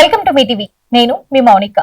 Welcome to me TV. నేను మీ మౌనిక.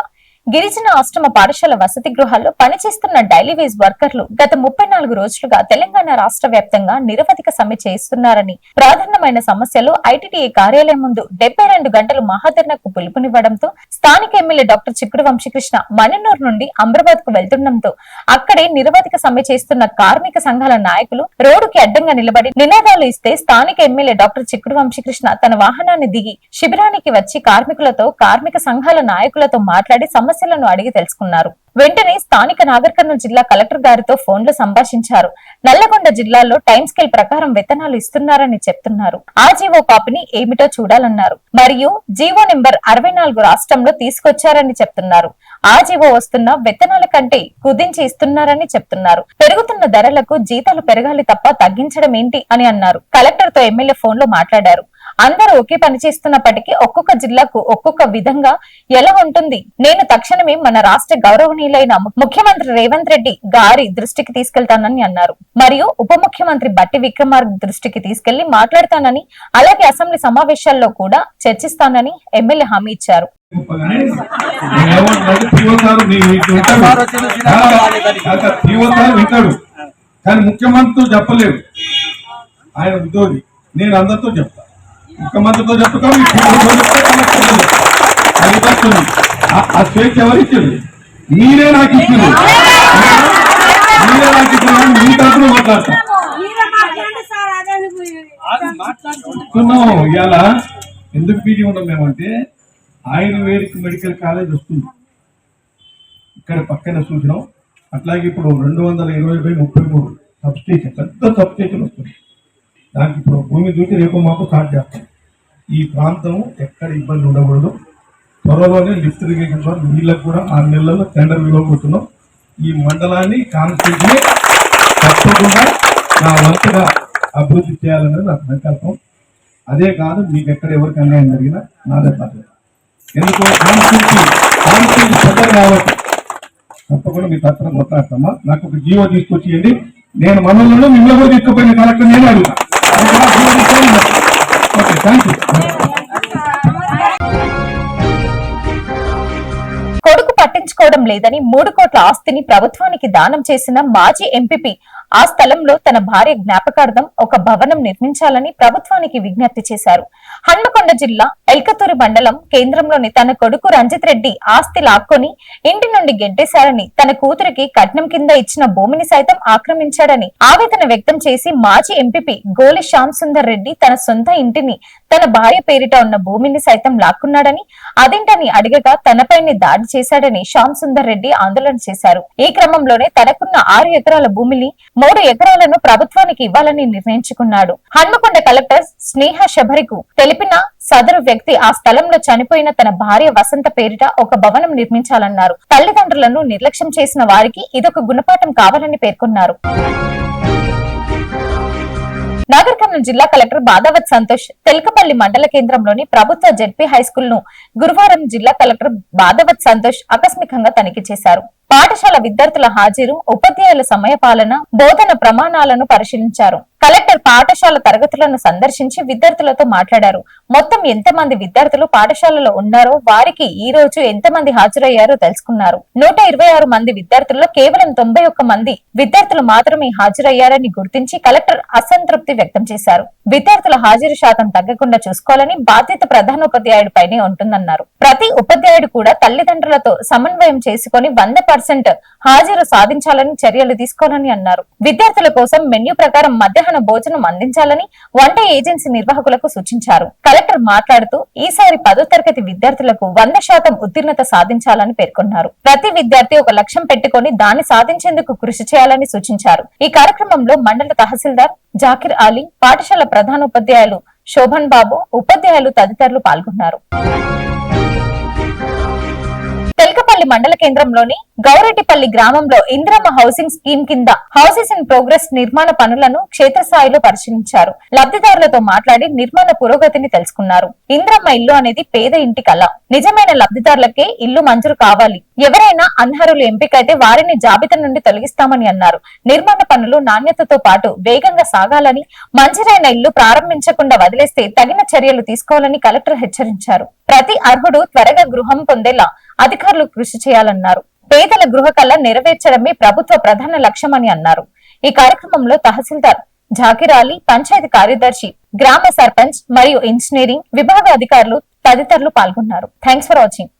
గిరిజన ఆశ్రమ పాఠశాల వసతి గృహాల్లో పనిచేస్తున్న డైలీ వేజ్ వర్కర్లు గత ముప్పై నాలుగు రోజులుగా తెలంగాణ రాష్ట్ర వ్యాప్తంగా నిరవధిక సమ్మె చేస్తున్నారని ప్రాధాన్యమైన సమస్యలు ఐటీడీఏ కార్యాలయం ముందు డెబ్బై రెండు గంటలు మహాధర్నకు పిలుపునివ్వడంతో స్థానిక ఎమ్మెల్యే డాక్టర్ చిక్కుడు వంశీకృష్ణ మణినూరు నుండి అమరాబాద్కు వెళ్తుండటంతో అక్కడే నిరవధిక సమ్మె చేస్తున్న కార్మిక సంఘాల నాయకులు రోడ్డుకి అడ్డంగా నిలబడి నినాదాలు ఇస్తే స్థానిక ఎమ్మెల్యే డాక్టర్ చిక్కుడు వంశీకృష్ణ తన వాహనాన్ని దిగి శిబిరానికి వచ్చి కార్మికులతో కార్మిక సంఘాల నాయకులతో మాట్లాడి సమస్యలను అడిగి తెలుసుకున్నారు. వెంటనే స్థానిక నాగర్ జిల్లా కలెక్టర్ గారితో ఫోన్లో సంభాషించారు. నల్లగొండ జిల్లాలో టైం స్కేల్ ప్రకారం వేతనాలు ఇస్తున్నారని చెప్తున్నారు. ఆ జీవో కాపీని ఏమిటో చూడాలన్నారు. మరియు జీవో నెంబర్ అరవై నాలుగు రాష్ట్రంలో తీసుకొచ్చారని చెప్తున్నారు. ఆ జీవో వస్తున్న వేతనాల కంటే కుదించి ఇస్తున్నారని చెప్తున్నారు. పెరుగుతున్న ధరలకు జీతాలు పెరగాలి తప్ప తగ్గించడం ఏంటి అని అన్నారు. కలెక్టర్తో ఎమ్మెల్యే ఫోన్లో మాట్లాడారు. అందరూ ఒకే పని చేస్తున్నప్పటికీ ఒక్కొక్క జిల్లాకు ఒక్కొక్క విధంగా ఎలా ఉంటుంది? నేను తక్షణమే మన రాష్ట్ర గౌరవనీయులైన ముఖ్యమంత్రి రేవంత్ రెడ్డి గారి దృష్టికి తీసుకెళ్తానని అన్నారు. మరియు ఉప ముఖ్యమంత్రి బట్టి విక్రమార్క దృష్టికి తీసుకెళ్ళి మాట్లాడతానని అలాగే అసెంబ్లీ సమావేశాల్లో కూడా చర్చిస్తానని ఎమ్మెల్యే హామీ ఇచ్చారు. కానీ ఆయన ఉద్యోగి నేను అందరితో చెప్తా. ముఖ్యమంత్రితో చెప్తా. అది వస్తుంది. ఆ- స్వేచ్ఛ ఎవరు ఇచ్చింది మీరే నాకు ఇచ్చింది మీరే నాకు ఇచ్చిన మీ తరఫున మాట్లాడతా. మీరే మాట్లాడండి సార్ అదే చెప్తున్నాం ఇవాళ ఎందుకు పీజీ ఉన్నాం మేమంటే ఆయుర్వేదిక్ మెడికల్ కాలేజ్ వస్తుంది. ఇక్కడ పక్కన చూసినాం. అట్లాగే ఇప్పుడు రెండు వందల ఇరవై బై ముప్పై మూడు సబ్ స్టేషన్ పెద్ద సబ్ స్టేషన్ వస్తుంది. దానికి ఇప్పుడు భూమి దూచి రేపు మాకు స్టార్ట్ చేస్తాం. ఈ ప్రాంతం ఎక్కడ ఇబ్బంది ఉండకూడదు. త్వరలోనే లిఫ్ట్ ఇరిగేషన్ ద్వారా నీళ్ళకు కూడా ఆరు నెలల్లో టెండర్ ఇవ్వబోతున్నాం ఈ మండలాన్ని కాన్స్టిట్యూట్ని తప్పకుండా నా వంతుగా అభివృద్ధి చేయాలనేది నాకు సంకల్పం. అదే కాదు మీకు ఎక్కడ ఎవరికి అన్యాయం జరిగినా నాదే బాధ్యత. ఎందుకు? కాన్స్టిట్యూన్సీ కాన్స్టిట్యూన్సీ పెద్దది కాబట్టి. తప్పకుండా మీ తప్పన కొట్లాడతామా? నాకు ఒక జీవో తీసుకొచ్చేయండి. నేను మనల్ని మిమ్మల్ని కూడా తీసుకుపోయిన కలెక్టర్ నేను అడుగుతాను థ్యాంక్ యూ కొడుకు పట్టించుకోవడం లేదని మూడు కోట్ల ఆస్తిని ప్రభుత్వానికి దానం చేసిన మాజీ ఎంపీపీ ఆ స్థలంలో తన భార్య జ్ఞాపకార్థం ఒక భవనం నిర్మించాలని ప్రభుత్వానికి విజ్ఞప్తి చేశారు. హన్మకొండ జిల్లా ఎల్కతూరు మండలం కేంద్రంలోని తన కొడుకు రంజిత్ రెడ్డి ఆస్తి లాక్కొని ఇంటి నుండి గెంటేశారని తన కూతురికి కట్నం కింద ఇచ్చిన భూమిని సైతం ఆక్రమించాడని ఆవేదన వ్యక్తం చేసి మాజీ ఎంపీపీ గోలి శ్యామ్ సుందర్ రెడ్డి తన సొంత ఇంటిని తన భార్య పేరిట ఉన్న భూమిని సైతం లాక్కున్నాడని అదేంటని అడగగా తనపైనే దాడి చేశాడని శ్యామ్ సుందర్ రెడ్డి ఆందోళన చేశారు. ఈ క్రమంలోనే తనకున్న ఆరు ఎకరాల భూమిని మూడు ఎకరాలను ప్రభుత్వానికి ఇవ్వాలని నిర్ణయించుకున్నాడు. హన్మకొండ కలెక్టర్ స్నేహ శబరికు తెలిపిన సదరు వ్యక్తి ఆ స్థలంలో చనిపోయిన తన భార్య వసంత పేరిట ఒక భవనం నిర్మించాలన్నారు. తల్లిదండ్రులను నిర్లక్ష్యం చేసిన వారికి ఇదొక గుణపాఠం కావాలని పేర్కొన్నారు. నాగర్ కర్నూలు జిల్లా కలెక్టర్ బాదావత్ సంతోష్ తెలకపల్లి మండల కేంద్రంలోని ప్రభుత్వ జెడ్పీ హై స్కూల్ను గురువారం జిల్లా కలెక్టర్ బాదావత్ సంతోష్ ఆకస్మికంగా తనిఖీ చేశారు. పాఠశాల విద్యార్థుల హాజరు ఉపాధ్యాయుల సమయ పాలన బోధన ప్రమాణాలను పరిశీలించారు. కలెక్టర్ పాఠశాల తరగతులను సందర్శించి విద్యార్థులతో మాట్లాడారు. మొత్తం ఎంతమంది విద్యార్థులు పాఠశాలలో ఉన్నారో వారికి ఈ రోజు ఎంతమంది హాజరయ్యారో తెలుసుకున్నారు. నూట ఇరవై ఆరు మంది విద్యార్థుల్లో కేవలం తొంభై ఒక్క మంది విద్యార్థులు మాత్రమే హాజరయ్యారని గుర్తించి కలెక్టర్ అసంతృప్తి వ్యక్తం చేశారు. విద్యార్థుల హాజరు శాతం తగ్గకుండా చూసుకోవాలని బాధ్యత ప్రధానోపాధ్యాయుడి పైనే ఉంటుందన్నారు. ప్రతి ఉపాధ్యాయుడు కూడా తల్లిదండ్రులతో సమన్వయం చేసుకుని వంద పర్సెంట్ హాజరు సాధించాలని చర్యలు తీసుకోవాలని అన్నారు. విద్యార్థుల కోసం మెన్యూ ప్రకారం మధ్యాహ్న భోజనం అందించాలని వంట ఏజెన్సీ నిర్వాహకులకు సూచించారు. కలెక్టర్ మాట్లాడుతూ ఈసారి పదో తరగతి విద్యార్థులకు వంద శాతం ఉత్తీర్ణత సాధించాలని పేర్కొన్నారు. ప్రతి విద్యార్థి ఒక లక్ష్యం పెట్టుకొని దాన్ని సాధించేందుకు కృషి చేయాలని సూచించారు. ఈ కార్యక్రమంలో మండల తహసీల్దార్ జాకిర్ అలీ పాఠశాల ప్రధానోపాధ్యాయులు శోభన్ బాబు ఉపాధ్యాయులు తదితరులు పాల్గొన్నారు. తెలకపల్లి మండల కేంద్రంలోని గౌరెడ్డిపల్లి గ్రామంలో ఇందిరమ్మ హౌసింగ్ స్కీమ్ కింద హౌసెస్ ఇన్ ప్రోగ్రెస్ నిర్మాణ పనులను క్షేత్రస్థాయిలో పరిశీలించారు. లబ్ధిదారులతో మాట్లాడి నిర్మాణ పురోగతిని తెలుసుకున్నారు. ఇందిరమ్మ ఇల్లు అనేది పేద ఇంటి కళ. నిజమైన లబ్ధిదారులకే ఇల్లు మంజూరు కావాలి. ఎవరైనా అనర్హులు ఎంపికైతే వారిని జాబితా నుండి తొలగిస్తామని అన్నారు. నిర్మాణ పనులు నాణ్యతతో పాటు వేగంగా సాగాలని మంజూరైన ఇల్లు ప్రారంభించకుండా వదిలేస్తే తగిన చర్యలు తీసుకోవాలని కలెక్టర్ హెచ్చరించారు. ప్రతి అర్హుడు త్వరగా గృహం పొందేలా అధికారులు కృషి చేయాలన్నారు. పేదల గృహ కళ నెరవేర్చడమే ప్రభుత్వ ప్రధాన లక్ష్యమని అన్నారు. ఈ కార్యక్రమంలో తహసీల్దార్ జాకిర్ అలీ పంచాయతీ కార్యదర్శి గ్రామ సర్పంచ్ మరియు ఇంజనీరింగ్ విభాగ అధికారులు తదితరులు పాల్గొన్నారు. Thanks for watching.